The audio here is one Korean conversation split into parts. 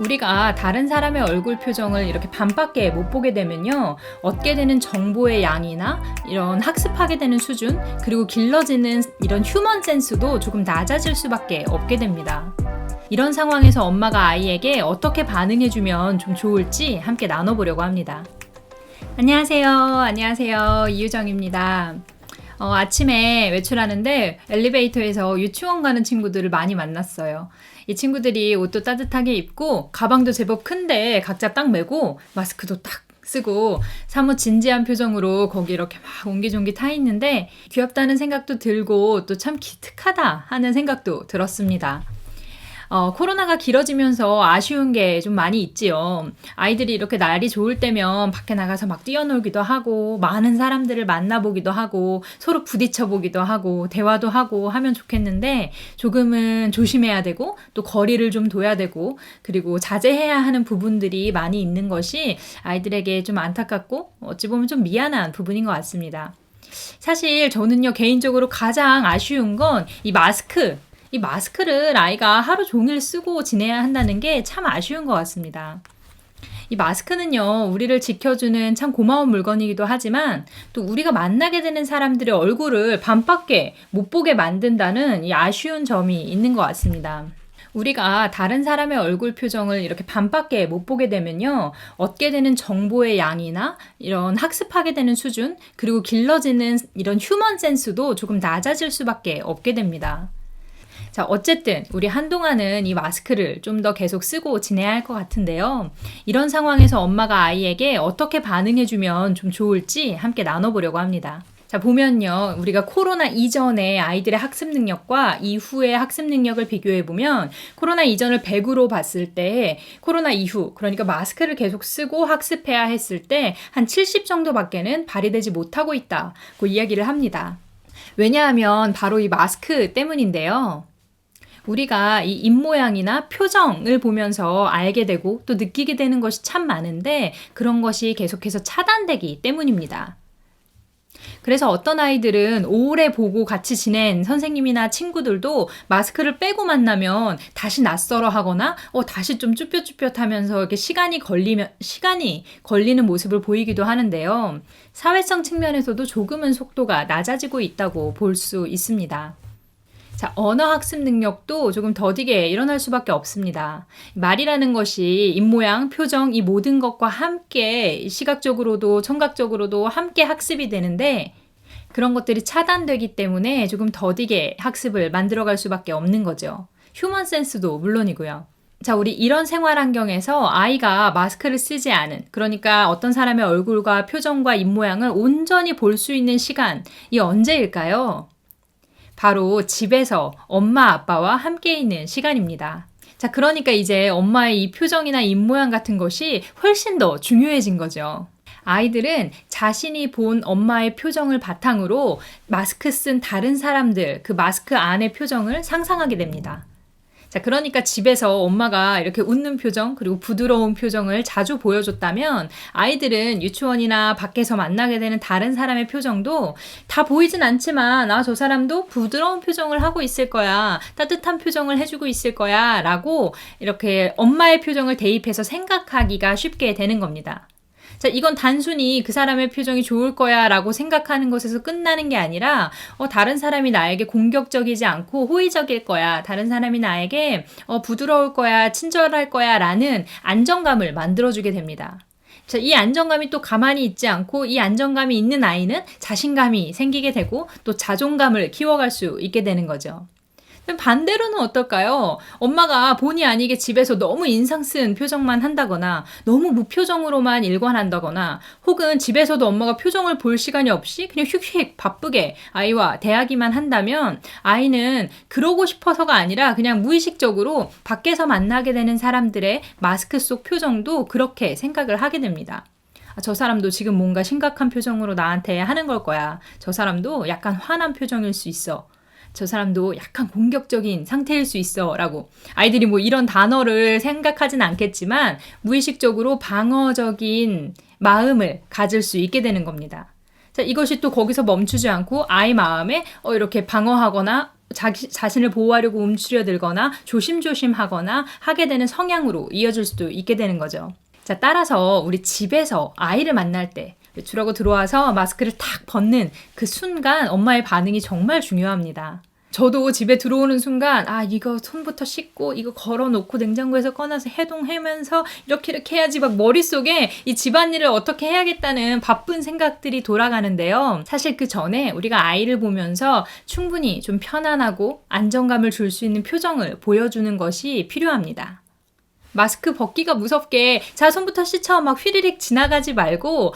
우리가 다른 사람의 얼굴 표정을 이렇게 반밖에 못 보게 되면요. 얻게 되는 정보의 양이나 이런 학습하게 되는 수준, 그리고 길러지는 이런 휴먼 센스도 조금 낮아질 수밖에 없게 됩니다. 이런 상황에서 엄마가 아이에게 어떻게 반응해주면 좀 좋을지 함께 나눠보려고 합니다. 안녕하세요. 안녕하세요. 이유정입니다. 어, 아침에 외출하는데 엘리베이터에서 유치원 가는 친구들을 많이 만났어요. 이 친구들이 옷도 따뜻하게 입고 가방도 제법 큰데 각자 딱 메고 마스크도 딱 쓰고 사뭇 진지한 표정으로 거기 이렇게 막 옹기종기 타 있는데 귀엽다는 생각도 들고 또 참 기특하다 하는 생각도 들었습니다. 어, 코로나가 길어지면서 아쉬운 게 좀 많이 있지요. 아이들이 이렇게 날이 좋을 때면 밖에 나가서 막 뛰어놀기도 하고, 많은 사람들을 만나보기도 하고, 서로 부딪혀보기도 하고, 대화도 하고 하면 좋겠는데, 조금은 조심해야 되고, 또 거리를 좀 둬야 되고, 그리고 자제해야 하는 부분들이 많이 있는 것이 아이들에게 좀 안타깝고, 어찌 보면 좀 미안한 부분인 것 같습니다. 사실 저는요, 개인적으로 가장 아쉬운 건 이 마스크, 이 마스크를 아이가 하루 종일 쓰고 지내야 한다는 게 참 아쉬운 것 같습니다. 이 마스크는요, 우리를 지켜주는 참 고마운 물건이기도 하지만 또 우리가 만나게 되는 사람들의 얼굴을 반밖에 못 보게 만든다는 이 아쉬운 점이 있는 것 같습니다. 우리가 다른 사람의 얼굴 표정을 이렇게 반밖에 못 보게 되면요, 얻게 되는 정보의 양이나 이런 학습하게 되는 수준, 그리고 길러지는 이런 휴먼 센스도 조금 낮아질 수밖에 없게 됩니다. 자, 어쨌든 우리 한동안은 이 마스크를 좀 더 계속 쓰고 지내야 할 것 같은데요. 이런 상황에서 엄마가 아이에게 어떻게 반응해주면 좀 좋을지 함께 나눠보려고 합니다. 자, 보면요. 우리가 코로나 이전의 아이들의 학습 능력과 이후의 학습 능력을 비교해 보면 코로나 이전을 100으로 봤을 때 코로나 이후, 그러니까 마스크를 계속 쓰고 학습해야 했을 때 한 70 정도밖에는 발휘되지 못하고 있다. 그 이야기를 합니다. 왜냐하면 바로 이 마스크 때문인데요. 우리가 이 입모양이나 표정을 보면서 알게 되고 또 느끼게 되는 것이 참 많은데 그런 것이 계속해서 차단되기 때문입니다. 그래서 어떤 아이들은 오래 보고 같이 지낸 선생님이나 친구들도 마스크를 빼고 만나면 다시 낯설어 하거나 어 다시 좀 쭈뼛쭈뼛 하면서 이렇게 시간이 걸리면 시간이 걸리는 모습을 보이기도 하는데요. 사회성 측면에서도 조금은 속도가 낮아지고 있다고 볼 수 있습니다. 자, 언어 학습 능력도 조금 더디게 일어날 수밖에 없습니다. 말이라는 것이 입모양, 표정, 이 모든 것과 함께 시각적으로도 청각적으로도 함께 학습이 되는데 그런 것들이 차단되기 때문에 조금 더디게 학습을 만들어갈 수밖에 없는 거죠. 휴먼 센스도 물론이고요. 자, 우리 이런 생활 환경에서 아이가 마스크를 쓰지 않은, 그러니까 어떤 사람의 얼굴과 표정과 입모양을 온전히 볼 수 있는 시간이 언제일까요? 바로 집에서 엄마 아빠와 함께 있는 시간입니다. 자, 그러니까 이제 엄마의 이 표정이나 입모양 같은 것이 훨씬 더 중요해진 거죠. 아이들은 자신이 본 엄마의 표정을 바탕으로 마스크 쓴 다른 사람들, 그 마스크 안의 표정을 상상하게 됩니다. 자, 그러니까 집에서 엄마가 이렇게 웃는 표정, 그리고 부드러운 표정을 자주 보여줬다면 아이들은 유치원이나 밖에서 만나게 되는 다른 사람의 표정도 다 보이진 않지만, 아, 저 사람도 부드러운 표정을 하고 있을 거야. 따뜻한 표정을 해주고 있을 거야. 라고 이렇게 엄마의 표정을 대입해서 생각하기가 쉽게 되는 겁니다. 자, 이건 단순히 그 사람의 표정이 좋을 거야 라고 생각하는 것에서 끝나는 게 아니라, 어, 다른 사람이 나에게 공격적이지 않고 호의적일 거야. 다른 사람이 나에게, 어, 부드러울 거야. 친절할 거야. 라는 안정감을 만들어주게 됩니다. 자, 이 안정감이 또 가만히 있지 않고 이 안정감이 있는 아이는 자신감이 생기게 되고 또 자존감을 키워갈 수 있게 되는 거죠. 반대로는 어떨까요? 엄마가 본의 아니게 집에서 너무 인상 쓴 표정만 한다거나 너무 무표정으로만 일관한다거나 혹은 집에서도 엄마가 표정을 볼 시간이 없이 그냥 휙휙 바쁘게 아이와 대하기만 한다면 아이는 그러고 싶어서가 아니라 그냥 무의식적으로 밖에서 만나게 되는 사람들의 마스크 속 표정도 그렇게 생각을 하게 됩니다. 아, 저 사람도 지금 뭔가 심각한 표정으로 나한테 하는 걸 거야. 저 사람도 약간 화난 표정일 수 있어. 저 사람도 약간 공격적인 상태일 수 있어 라고 아이들이 뭐 이런 단어를 생각하진 않겠지만 무의식적으로 방어적인 마음을 가질 수 있게 되는 겁니다. 자, 이것이 또 거기서 멈추지 않고 아이 마음에 어, 이렇게 방어하거나 자기, 자신을 보호하려고 움츠려들거나 조심조심 하거나 하게 되는 성향으로 이어질 수도 있게 되는 거죠. 자, 따라서 우리 집에서 아이를 만날 때 외출하고 들어와서 마스크를 탁 벗는 그 순간 엄마의 반응이 정말 중요합니다. 저도 집에 들어오는 순간 아 이거 손부터 씻고 이거 걸어놓고 냉장고에서 꺼내서 해동하면서 이렇게 이렇게 해야지 막 머릿속에 이 집안일을 어떻게 해야겠다는 바쁜 생각들이 돌아가는데요. 사실 그 전에 우리가 아이를 보면서 충분히 좀 편안하고 안정감을 줄 수 있는 표정을 보여주는 것이 필요합니다. 마스크 벗기가 무섭게 자 손부터 씻어 막 휘리릭 지나가지 말고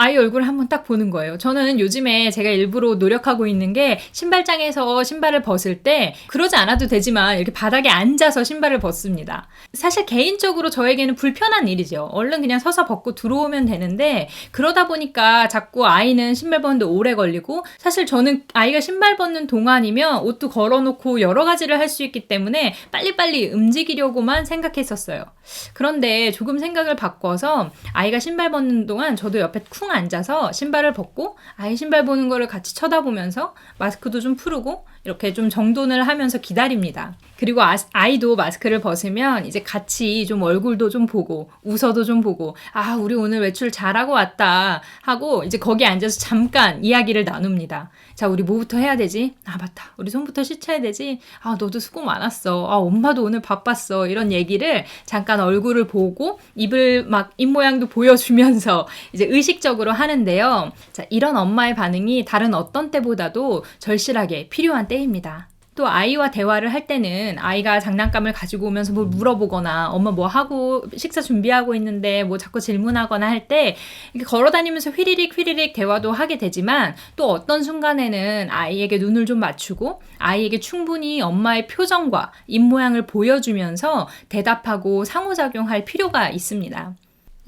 아이 얼굴 한번 딱 보는 거예요. 저는 요즘에 제가 일부러 노력하고 있는 게 신발장에서 신발을 벗을 때 그러지 않아도 되지만 이렇게 바닥에 앉아서 신발을 벗습니다. 사실 개인적으로 저에게는 불편한 일이죠. 얼른 그냥 서서 벗고 들어오면 되는데 그러다 보니까 자꾸 아이는 신발 벗는데 오래 걸리고 사실 저는 아이가 신발 벗는 동안이면 옷도 걸어놓고 여러 가지를 할 수 있기 때문에 빨리빨리 움직이려고만 생각했었어요. 그런데 조금 생각을 바꿔서 아이가 신발 벗는 동안 저도 옆에 쿵 앉아서 신발을 벗고 아이 신발 보는 거를 같이 쳐다보면서 마스크도 좀 풀고 이렇게 좀 정돈을 하면서 기다립니다. 그리고 아, 아이도 마스크를 벗으면 이제 같이 좀 얼굴도 좀 보고 웃어도 좀 보고 아 우리 오늘 외출 잘하고 왔다 하고 이제 거기 앉아서 잠깐 이야기를 나눕니다. 자 우리 뭐부터 해야 되지? 아 맞다 우리 손부터 씻어야 되지? 아 너도 수고 많았어. 아 엄마도 오늘 바빴어. 이런 얘기를 잠깐 얼굴을 보고 입을 막 입 모양도 보여주면서 이제 의식 적으로 하는데요. 자 이런 엄마의 반응이 다른 어떤 때보다도 절실하게 필요한 때입니다. 또 아이와 대화를 할 때는 아이가 장난감을 가지고 오면서 뭘 물어보거나 엄마 뭐 하고 식사 준비하고 있는데 뭐 자꾸 질문하거나 할 때 이렇게 걸어 다니면서 휘리릭 휘리릭 대화도 하게 되지만 또 어떤 순간에는 아이에게 눈을 좀 맞추고 아이에게 충분히 엄마의 표정과 입 모양을 보여주면서 대답하고 상호작용할 필요가 있습니다.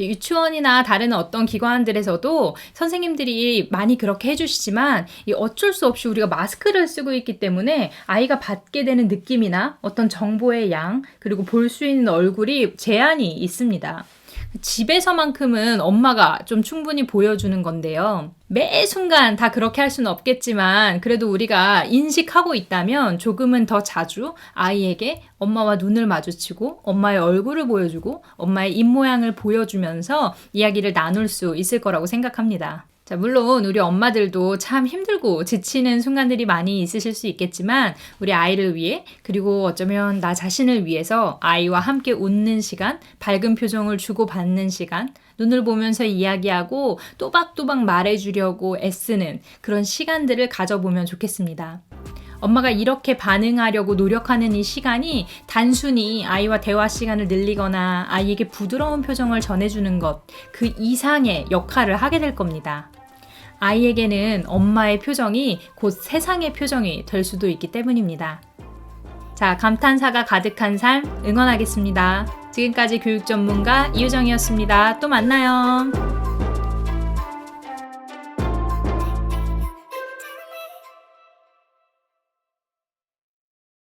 유치원이나 다른 어떤 기관들에서도 선생님들이 많이 그렇게 해주시지만 이 어쩔 수 없이 우리가 마스크를 쓰고 있기 때문에 아이가 받게 되는 느낌이나 어떤 정보의 양 그리고 볼 수 있는 얼굴이 제한이 있습니다. 집에서만큼은 엄마가 좀 충분히 보여주는 건데요. 매 순간 다 그렇게 할 수는 없겠지만 그래도 우리가 인식하고 있다면 조금은 더 자주 아이에게 엄마와 눈을 마주치고 엄마의 얼굴을 보여주고 엄마의 입모양을 보여주면서 이야기를 나눌 수 있을 거라고 생각합니다. 자, 물론 우리 엄마들도 참 힘들고 지치는 순간들이 많이 있으실 수 있겠지만 우리 아이를 위해 그리고 어쩌면 나 자신을 위해서 아이와 함께 웃는 시간, 밝은 표정을 주고받는 시간, 눈을 보면서 이야기하고 또박또박 말해주려고 애쓰는 그런 시간들을 가져보면 좋겠습니다. 엄마가 이렇게 반응하려고 노력하는 이 시간이 단순히 아이와 대화 시간을 늘리거나 아이에게 부드러운 표정을 전해주는 것, 그 이상의 역할을 하게 될 겁니다. 아이에게는 엄마의 표정이 곧 세상의 표정이 될 수도 있기 때문입니다. 자, 감탄사가 가득한 삶 응원하겠습니다. 지금까지 교육 전문가 이유정이었습니다. 또 만나요.